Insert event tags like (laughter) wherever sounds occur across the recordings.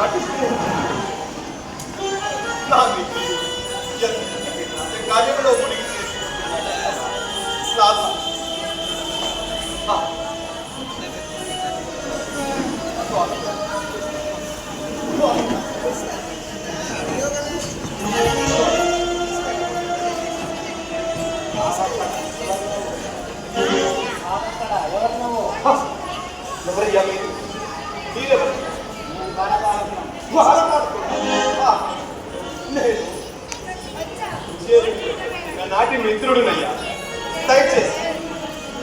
నీ నాటి మిత్రుడునయ్యా. దయచేసి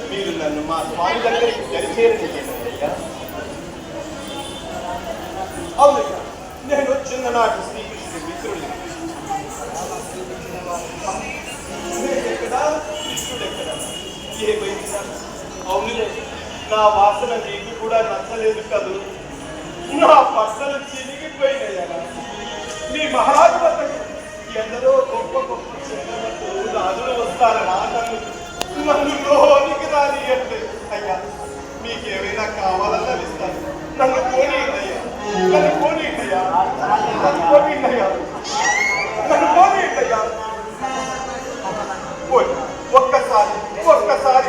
మీరు నన్ను మా స్వామి దగ్గరికి దరిచేరనియ్యా అవునయ్యా నేను చిన్ననాటి శ్రీకృష్ణుడు మిత్రుడిని. నేనెక్కడా? కృష్ణుడెక్కడా? ఏమైందా అవునులే నా వాసన నీకు కూడా నచ్చలేదు కదూ? నా పట్టలు చినిగిపోయినాయా నీ మహాత్మతకు ఎందరో గొప్ప గొప్ప రాజులు వస్తారనా నన్ను నన్ను లోనికి రానియట్లేదు అయ్యా మీకేమైనా కావాలని ఇస్తాను. నన్ను పోనీయండయ్యా నన్ను పోనీయండయ్యా నన్ను పోనీయండయ్యా నన్ను పోనీయండయ్యా అయ్యా. ఒక్కసారి ఒక్కసారి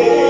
Amen.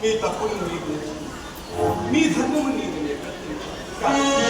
మీ తప్పును మీకు మీ ధర్మము నీకు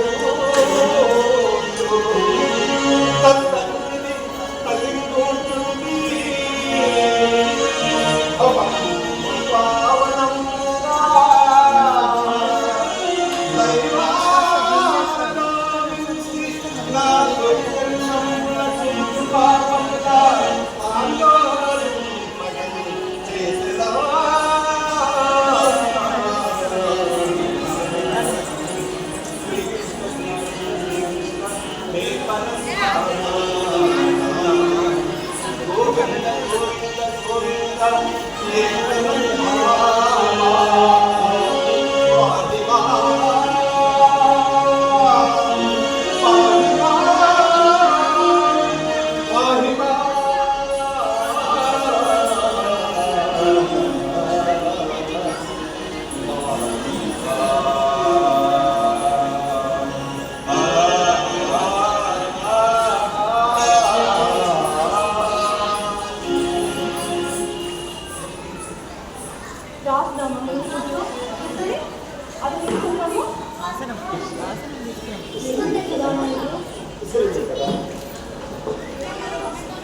ఏమంటే చూడమ్మా ఇది?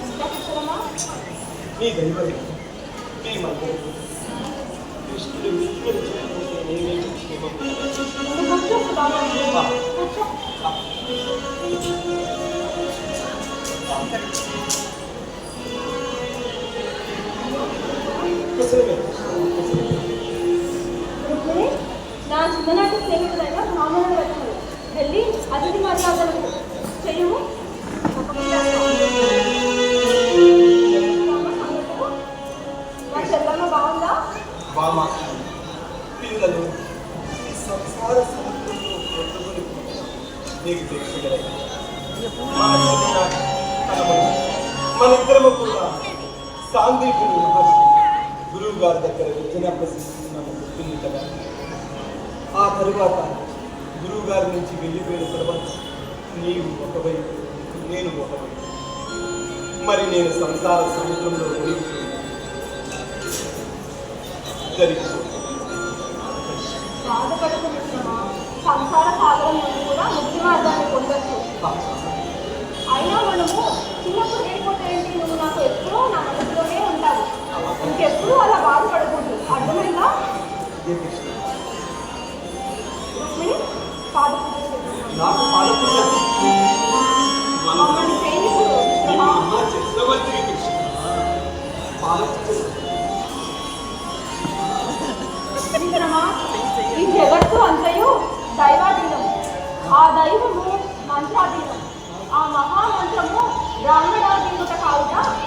ఇంకా చూడమ్మా. వెళ్ళి అతిథి మర్యాదలు చేయము. మా చెల్లమ్మ బాగుందా? బామ పిల్లలు ఈ సంసార సముద్రంలో కొట్టుకొని నీకు మన ఇద్దరము కూడా సాందీపుని మహర్షి గురువు గారి దగ్గర విద్యను అభ్యసిస్తున్నాము గుర్తుంది కదా. ఆ తరువాత గురువు గారి నుంచి వెళ్ళిపోయిన తర్వాత నీవు ఒకవైపు నేను ఒకవైపు మరి నేను సంసార సముద్రంలో సంసార సాగరం నుండి కూడా ముక్తి మార్గాన్ని పొందొచ్చు. అయినా మనము చిన్నప్పుడు లేకపోతే ఏంటి? నువ్వు నాకు ఎప్పుడూ నా మనసులోనే ఉంటావు. ఇంకెప్పుడు అలా బాధపడకూడదు. అర్థమైందా? నాకు పాలకుడు చక్రవర్తి పాలకుడు ఈ జగత్తు అంతయు దైవాధీనం ఆ దైవము మంత్రాధీనం ఆ మహామంత్రము బ్రాహ్మణాధీనం జన్మదే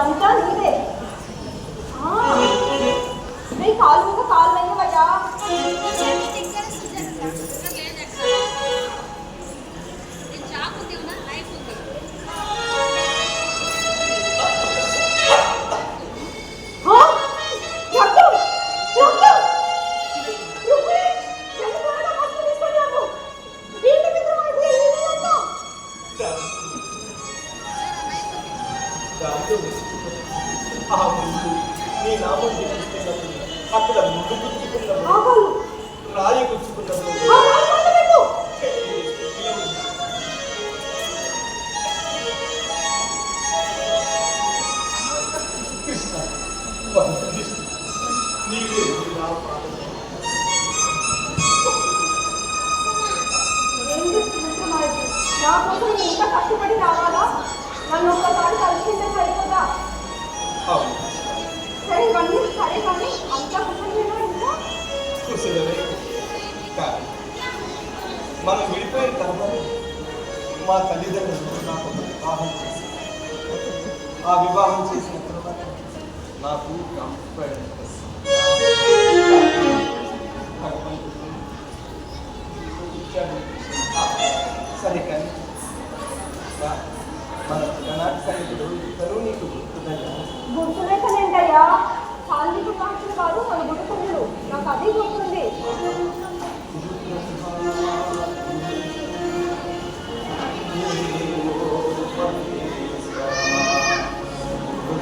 我们抓 మనం విడిపోయిన తర్వాత మా తల్లిదండ్రులు నాకు వివాహం చేశారు. ఆ వివాహం చేసిన తర్వాత నాకు కంపెనీ సరే కానీ మన చిన్ననాటి సైనికుడు ఇద్దరు నీకు గుర్తుందయ్యా గుర్తులేకనేంటయ్యా సాంఘిక భాషలు కాదు మన గుర్తుంది నాకు అదే గుర్తుంది.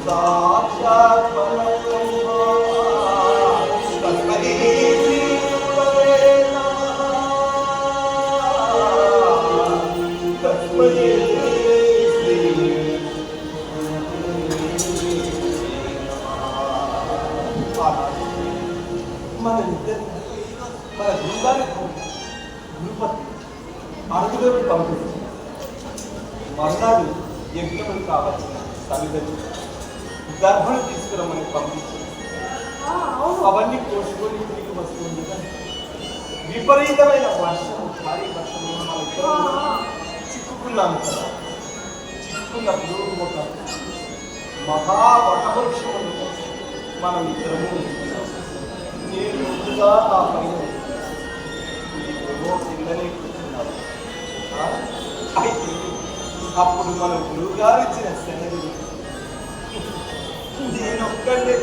మన (laughs) మిత్రము నేను ముందుగా ఆ పైన కిందనే కూర్చున్నాను అయితే అప్పుడు మన గురువు గారు ఇచ్చిన సెలవు నేను ఒక్కడే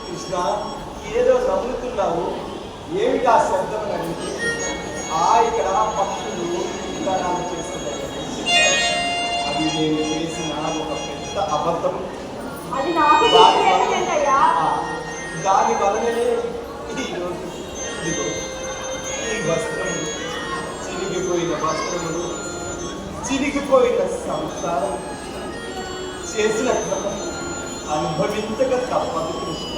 కృష్ణ, ఏదో నవ్వుతున్నావు ఏమిటి ఆ శబ్దం అని అడిగితే ఆ ఇక్కడ పక్షులు విధానాలు చేస్తున్నాయి. అది నేను చేసిన ఒక పెద్ద అబద్ధం? నాకు దాని వలననే ఈరోజు ఇదిగో ఈ వస్త్రములు చిరిగిపోయిన వస్త్రములు చిరిగిపోయిన సంసారం చేసిన క్రమం అనుభవించక తప్పదు కృష్ణ.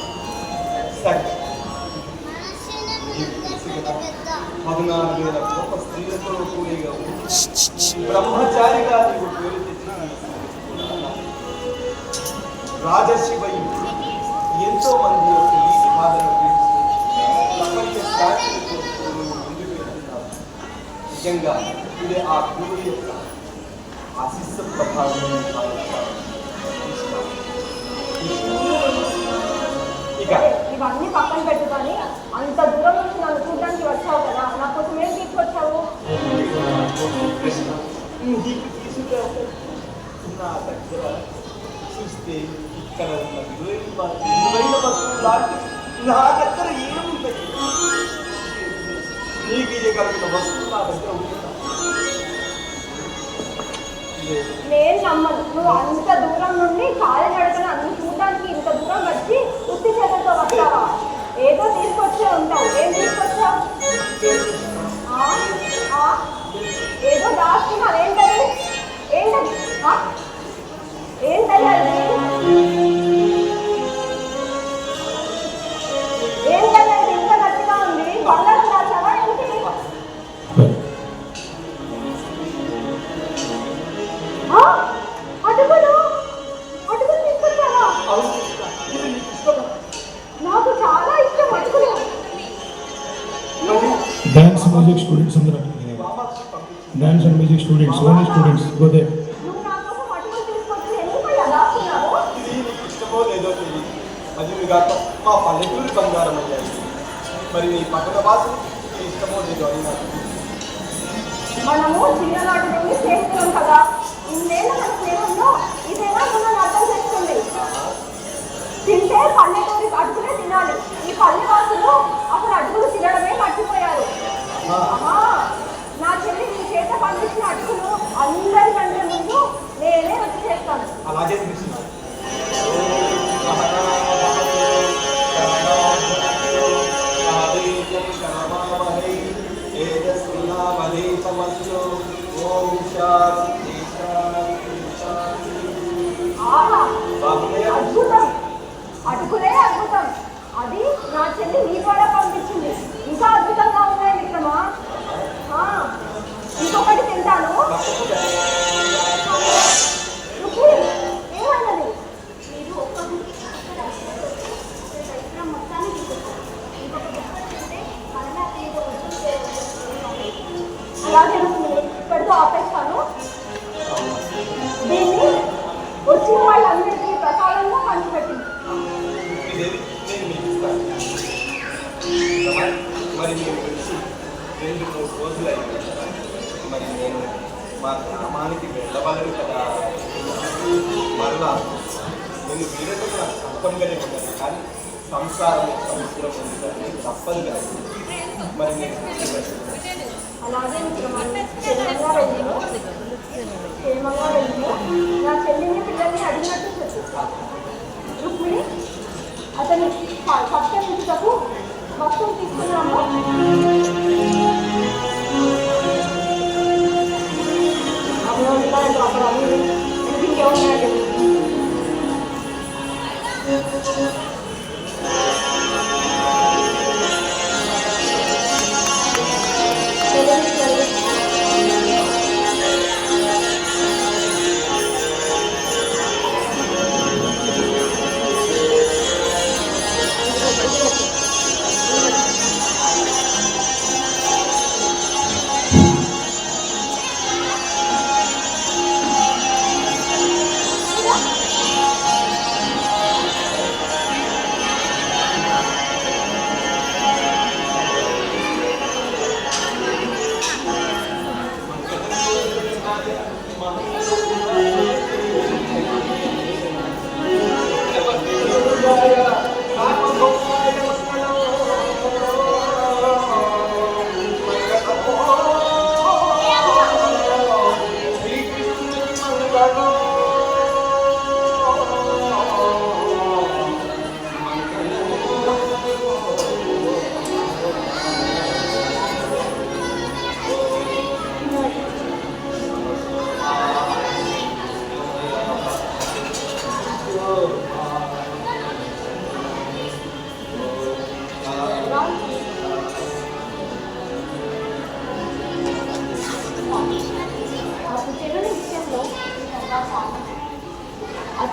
సరే. నీకు పద్నాలుగు వేల గొప్ప స్త్రీలతో కూడిగా. బ్రహ్మచారిగా నీవు పేరు తెచ్చిన రాజశివయ్య ఎంతో మంది యొక్క నీటి బాధను ప్రపంచ శాంతిని ముందుకు వెళ్తున్నారు నిజంగా ఇది ఆ గురువు యొక్క ఆశిస్సు ప్రభావం ఇక ఇవన్నీ పక్కన పెట్టుకొని అంత దూరం నుంచి నన్ను చూడడానికి వచ్చావు కదా నా కోసం ఏం తీసుకొచ్చావు? కృష్ణ నీకు తీసుకురా నా దగ్గర చూస్తే ఇక్కడ ఉన్న విలువైన విలువైన వస్తువు లాంటి నా దగ్గర ఏముంది నీకు ఇవ్వగలిగిన వస్తువు నా దగ్గర ఉంటుందా నేను నమ్మను. నువ్వు అంత దూరం నుండి కాలు నడకన అన్ని చూడడానికి ఇంత దూరం వచ్చి ఉత్తి చేతులతో వస్తావా? ఏదో తీసుకొచ్చే ఉంటావు. ఏం తీసుకొచ్చావు? ఏదో దాస్తున్నావు ఏంటది? ఏంటది? ఏంటయ్యా ఏంటయ్యా ఇది ఇంత గట్టిగా ఉంది బంగారం దాచావా ఏంటి అటుకులు డాన్స్ మ్యూజిక్ స్టూడెంట్స్ అందరూ dance and music students only students గోదే Marini, a base. Né? Sir సముద్రం తప్పదు కదా మరి అలాగే ఇంకా మన చెల్లెమ్మ వెళ్ళిందో ఏమమ్మ వెళ్ళిందో నా చెల్లిని పిల్లల్ని అడిగినట్టు రుక్మిణి అతను ఫస్ట్ ఇంటికకు మొత్తం తీసుకున్నాము అప్పుడు ఇంకేమన్నా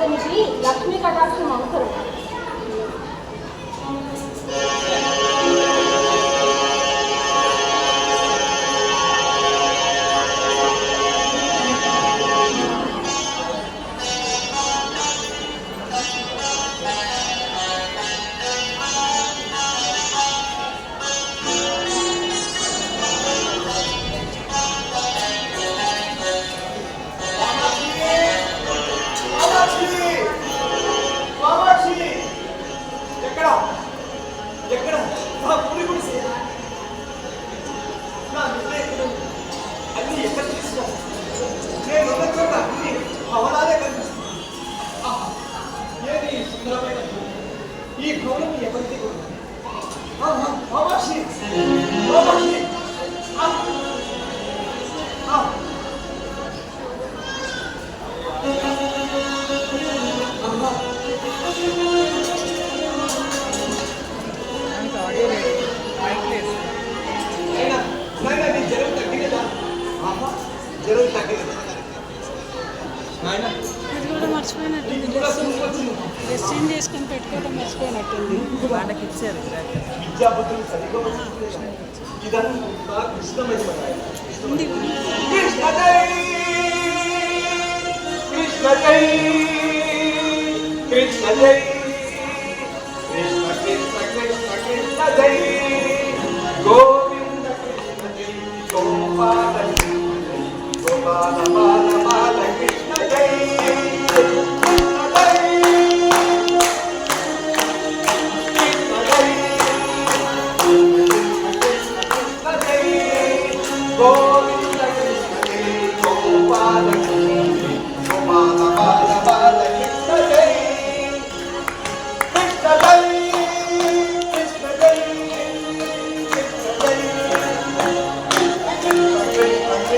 लक्ष्मी कटाक्ष अवसर Krishna Jai, Krishna Jai.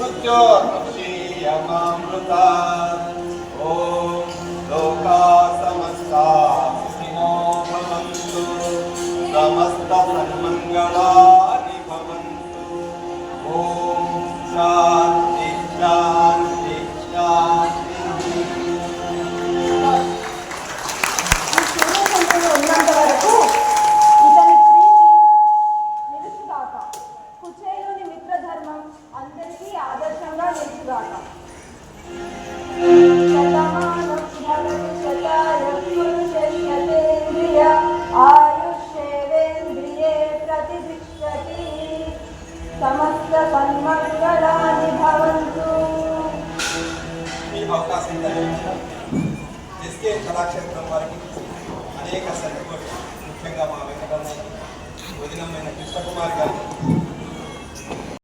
मृत्योर्मुक्षीयमामृता ॐ लोका समस्ता सुखिनो भवन्तु।